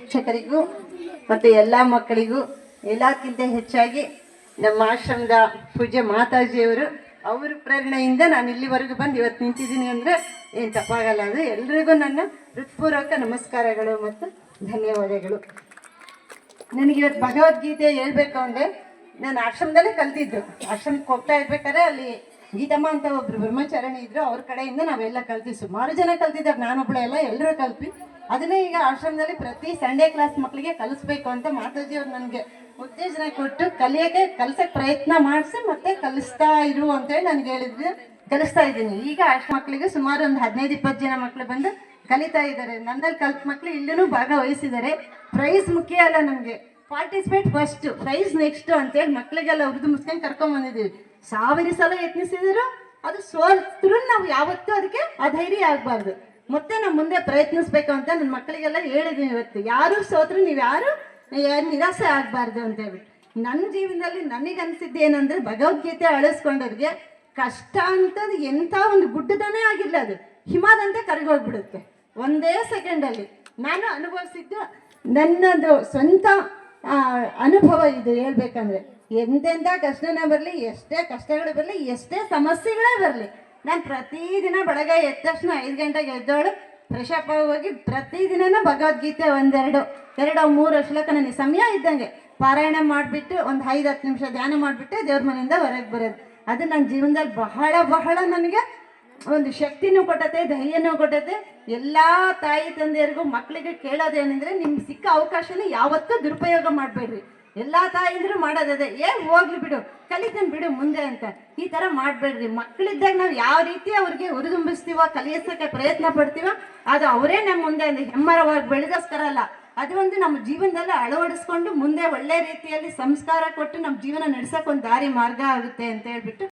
ಶಿಕ್ಷಕರಿಗೂ ಮತ್ತು ಎಲ್ಲ ಮಕ್ಕಳಿಗೂ ಎಲ್ಲಕ್ಕಿಂತ ಹೆಚ್ಚಾಗಿ ನಮ್ಮ ಆಶ್ರಮದ ಪೂಜೆ ಮಾತಾಜಿಯವರು ಅವ್ರ ಪ್ರೇರಣೆಯಿಂದ ನಾನು ಇಲ್ಲಿವರೆಗೂ ಬಂದು ಇವತ್ತು ನಿಂತಿದ್ದೀನಿ ಅಂದರೆ ಏನು ತಪ್ಪಾಗಲ್ಲ. ಅದು ಎಲ್ರಿಗೂ ನನ್ನ ಹೃತ್ಪೂರ್ವಕ ನಮಸ್ಕಾರಗಳು ಮತ್ತು ಧನ್ಯವಾದಗಳು. ನನಗೆ ಇವತ್ತು ಭಗವದ್ಗೀತೆ ಹೇಳ್ಬೇಕು ಅಂದರೆ ನಾನು ಆಶ್ರಮದಲ್ಲೇ ಕಲ್ತಿದ್ದು. ಆಶ್ರಮಕ್ಕೆ ಹೋಗ್ತಾ ಇರ್ಬೇಕಾದ್ರೆ ಅಲ್ಲಿ ಗೀತಮ್ಮ ಅಂತ ಒಬ್ರು ಬ್ರಹ್ಮಚಾರಣಿ ಇದ್ರು, ಅವ್ರ ಕಡೆಯಿಂದ ನಾವೆಲ್ಲ ಕಲ್ತಿ ಸುಮಾರು ಜನ ಕಲ್ತಿದ್ದಾರೆ. ನಾನೊಬ್ಳೆ ಎಲ್ಲ ಎಲ್ಲರೂ ಕಲ್ತಿ ಅದನ್ನೇ ಈಗ ಆಶ್ರಮದಲ್ಲಿ ಪ್ರತಿ ಸಂಡೇ ಕ್ಲಾಸ್ ಮಕ್ಕಳಿಗೆ ಕಲಿಸ್ಬೇಕು ಅಂತ ಮಾತಾಜಿ ಅವ್ರು ನನಗೆ ಉತ್ತೇಜನ ಕೊಟ್ಟು ಕಲಿಯೋಕ್ಕೆ ಕಲ್ಸಕ್ಕೆ ಪ್ರಯತ್ನ ಮಾಡಿಸಿ ಮತ್ತೆ ಕಲಿಸ್ತಾ ಇರು ಅಂತೇಳಿ ನನಗೆ ಹೇಳಿದ್ರು. ಕಲಿಸ್ತಾ ಇದ್ದೀನಿ. ಈಗ ಆಶ್ರಮ ಮಕ್ಕಳಿಗೆ ಸುಮಾರು ಒಂದು ಹದಿನೈದು, ಇಪ್ಪತ್ತು ಜನ ಮಕ್ಕಳು ಬಂದು ಕಲಿತಾ ಇದ್ದಾರೆ. ನನ್ನಲ್ಲಿ ಕಲ್ತ ಮಕ್ಕಳು ಇಲ್ಲೂ ಭಾಗವಹಿಸಿದ್ದಾರೆ. ಪ್ರೈಸ್ ಮುಖ್ಯ ಅಲ್ಲ ನಮಗೆ ಪಾರ್ಟಿಸಿಪೇಟ್ ಫಸ್ಟ್, ಪ್ರೈಸ್ ನೆಕ್ಸ್ಟ್ ಅಂತೇಳಿ ಮಕ್ಕಳಿಗೆಲ್ಲ ಉರ್ದು ಮುಸ್ಕೊಂಡು ಕರ್ಕೊಂಡ್ ಬಂದಿದ್ದೀವಿ ಸಾವಿರ ಸಲ ಯತ್ನಿಸಿದ್ರು ಅದು ಸೋಲ್ತ್ರು ನಾವು ಯಾವತ್ತೂ ಅದಕ್ಕೆ ಅಧೈರ್ಯ ಆಗಬಾರ್ದು. ಮತ್ತೆ ನಾವು ಮುಂದೆ ಪ್ರಯತ್ನಿಸ್ಬೇಕು ಅಂತ ನನ್ನ ಮಕ್ಕಳಿಗೆಲ್ಲ ಹೇಳಿದ್ದೀನಿ ಇವತ್ತು. ಯಾರು ಸೋತ್ರು ನೀವು ಯಾರು ನಿರಾಸೆ ಆಗಬಾರ್ದು ಅಂತ ಹೇಳಿ ನನ್ನ ಜೀವನದಲ್ಲಿ ನನಗೆ ಅನಿಸಿದ್ದು ಏನಂದ್ರೆ ಭಗವದ್ಗೀತೆ ಅಳಿಸ್ಕೊಂಡವ್ರಿಗೆ ಕಷ್ಟ ಅಂತದ್ದು ಎಂಥ ಒಂದು ಗುಡ್ಡದನೇ ಆಗಿಲ್ಲ ಅದು. ಹಿಮದಂತೆ ಕರಗೋಗ್ಬಿಡುತ್ತೆ. ಒಂದೇ ಸೆಕೆಂಡಲ್ಲಿ ನಾನು ಅನುಭವಿಸಿದ್ದು ನನ್ನದು ಸ್ವಂತ ಅನುಭವ ಇದು ಹೇಳ್ಬೇಕಂದ್ರೆ ಎಂತೆಂಥ ಕಷ್ಟನೇ ಬರಲಿ, ಎಷ್ಟೇ ಕಷ್ಟಗಳು ಬರಲಿ, ಎಷ್ಟೇ ಸಮಸ್ಯೆಗಳೇ ಬರಲಿ, ನಾನು ಪ್ರತಿದಿನ ಬೆಳಗ್ಗೆ ಎದ್ದ ತಕ್ಷಣ ಐದು ಗಂಟೆಗೆ ಎದ್ದೋಳು ಫ್ರೆಶ್ ಅಪ್ ಹೋಗಿ ಪ್ರತಿದಿನನೂ ಭಗವದ್ಗೀತೆ ಒಂದೆರಡು, ಎರಡು ಮೂರು ಶ್ಲೋಕ ನನಗೆ ಸಮಯ ಇದ್ದಂಗೆ, ಪಾರಾಯಣ ಮಾಡಿಬಿಟ್ಟು ಒಂದು ಐದು ಹತ್ತು ನಿಮಿಷ ಧ್ಯಾನ ಮಾಡಿಬಿಟ್ಟು ದೇವ್ರ ಮನೆಯಿಂದ ಹೊರಗೆ ಬರೋದು. ಅದು ನನ್ನ ಜೀವನದಲ್ಲಿ ಬಹಳ ಬಹಳ ನನಗೆ ಒಂದು ಶಕ್ತಿನೂ ಕೊಟ್ಟತೆ, ಧೈರ್ಯನೂ ಕೊಟ್ಟತೆ, ಎಲ್ಲ ತಾಯಿ ತಂದೆಯರಿಗೂ ಮಕ್ಕಳಿಗೆ ಕೇಳೋದೇನೆಂದ್ರೆ ನಿಮ್ಗೆ ಸಿಕ್ಕ ಅವಕಾಶನ ಯಾವತ್ತೂ ದುರುಪಯೋಗ ಮಾಡಬೇಡ್ರಿ. ಎಲ್ಲ ತಾಯಿಂದ್ರು ಮಾಡೋದದೆ, ಏ ಹೋಗ್ಲಿ ಬಿಡು, ಕಲಿತೇನೆ ಬಿಡು ಮುಂದೆ ಅಂತ. ಈ ಥರ ಮಾಡಬೇಡ್ರಿ. ಮಕ್ಕಳಿದ್ದಾಗ ನಾವು ಯಾವ ರೀತಿ ಅವ್ರಿಗೆ ಹುರಿದುಂಬಿಸ್ತೀವೋ ಕಲಿಸೋಕ್ಕೆ ಪ್ರಯತ್ನ ಪಡ್ತೀವೋ, ಅದು ಅವರೇ ನಮ್ಮ ಮುಂದೆ ಒಂದು ಹೆಮ್ಮರವಾಗಿ ಬೆಳೆದೋಸ್ಕರ ಅಲ್ಲ. ಅದು ಒಂದು ನಮ್ಮ ಜೀವನದಲ್ಲಿ ಅಳವಡಿಸ್ಕೊಂಡು ಮುಂದೆ ಒಳ್ಳೆ ರೀತಿಯಲ್ಲಿ ಸಂಸ್ಕಾರ ಕೊಟ್ಟು ನಮ್ಮ ಜೀವನ ನಡೆಸೋಕೆ ಒಂದು ದಾರಿ ಮಾರ್ಗ ಆಗುತ್ತೆ ಅಂತ ಹೇಳ್ಬಿಟ್ಟು